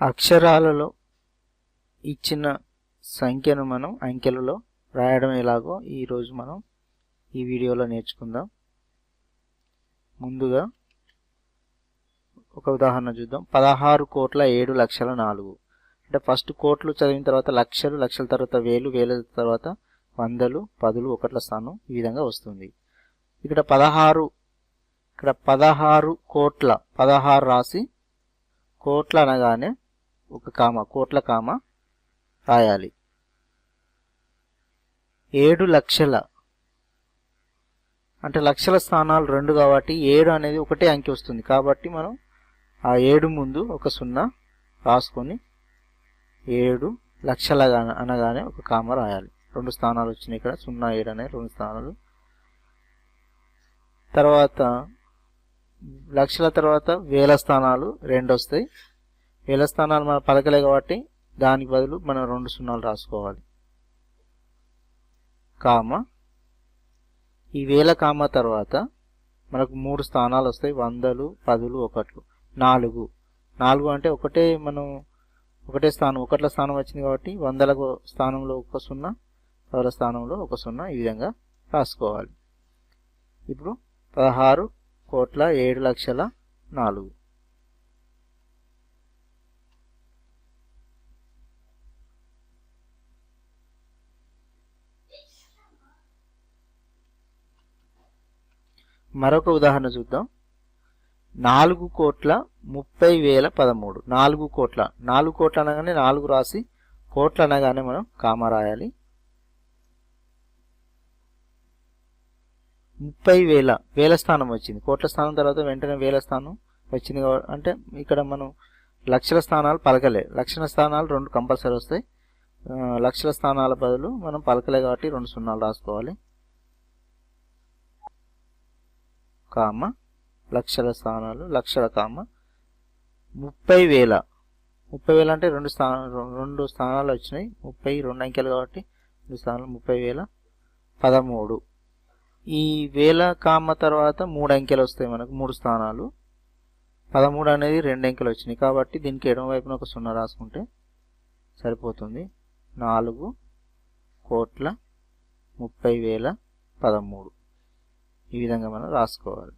అక్షరాలలో ఇచ్చిన సంఖ్యను మనం అంకెలలో రాయడం ఎలాగో ఈరోజు మనం ఈ వీడియోలో నేర్చుకుందాం. ముందుగా ఒక ఉదాహరణ చూద్దాం. పదహారు కోట్ల ఏడు లక్షల నాలుగు. అంటే ఫస్ట్ కోట్లు చదివిన తర్వాత లక్షలు లక్షల తర్వాత వేలు వేల తర్వాత వందలు పదులు ఒకట్ల స్థానం ఈ విధంగా వస్తుంది. ఇక్కడ పదహారు ఇక్కడ పదహారు కోట్ల పదహారు రాసి కోట్ల అనగానే ఒక కామ కోట్ల కామ రాయాలి. ఏడు లక్షల అంటే లక్షల స్థానాలు రెండు కాబట్టి ఏడు అనేది ఒకటే అంకె వస్తుంది. కాబట్టి మనం ఆ ఏడు ముందు ఒక సున్నా రాసుకొని ఏడు లక్షల అనగానే ఒక కామ రాయాలి. రెండు స్థానాలు వచ్చినాయి ఇక్కడ. సున్నా ఏడు అనే రెండు స్థానాలు. తర్వాత లక్షల తర్వాత వేల స్థానాలు రెండు వస్తాయి. వేల స్థానాలు మన పలకలే కాబట్టి దానికి బదులు మనం రెండు సున్నాలు రాసుకోవాలి. కామ. ఈ వేల కామ తర్వాత మనకు మూడు స్థానాలు వస్తాయి. వందలు పదులు ఒకట్లు. నాలుగు. నాలుగు అంటే ఒకటే మనం ఒకటే స్థానం ఒకట్ల స్థానం వచ్చింది కాబట్టి వందల స్థానంలో ఒక సున్నా పదుల స్థానంలో ఒక సున్నా ఈ విధంగా రాసుకోవాలి. ఇప్పుడు పదహారు కోట్ల ఏడు లక్షల నాలుగు. మరొక ఉదాహరణ చూద్దాం. నాలుగు కోట్ల ముప్పై వేల పదమూడు. నాలుగు కోట్ల. నాలుగు కోట్ల అనగానే నాలుగు రాసి కోట్ల అనగానే మనం కామ రాయాలి. ముప్పై వేల. వేల స్థానం వచ్చింది. కోట్ల స్థానం తర్వాత వెంటనే వేల స్థానం వచ్చింది అంటే ఇక్కడ మనం లక్షల స్థానాలు పలకలే. లక్షల స్థానాలు రెండు కంపల్సరీ వస్తాయి. లక్షల స్థానాల బదులు మనం పలకలే కాబట్టి రెండు సున్నాలు రాసుకోవాలి. కామ లక్షల స్థానాలు లక్షల కామ. ముప్పై వేల. ముప్పై వేల అంటే రెండు స్థానాలు రెండు స్థానాలు వచ్చినాయి. ముప్పై రెండు అంకెలు కాబట్టి రెండు స్థానాలు ముప్పై వేల పదమూడు. ఈ వేల కామ తర్వాత మూడు అంకెలు వస్తాయి మనకు మూడు స్థానాలు. పదమూడు అనేది రెండు అంకెలు వచ్చినాయి కాబట్టి దీనికి ఎడమ వైపున ఒక సున్నా రాసుకుంటే సరిపోతుంది. నాలుగు కోట్ల ముప్పై వేల పదమూడు. ఈ విధంగా మనం రాసుకోవాలి.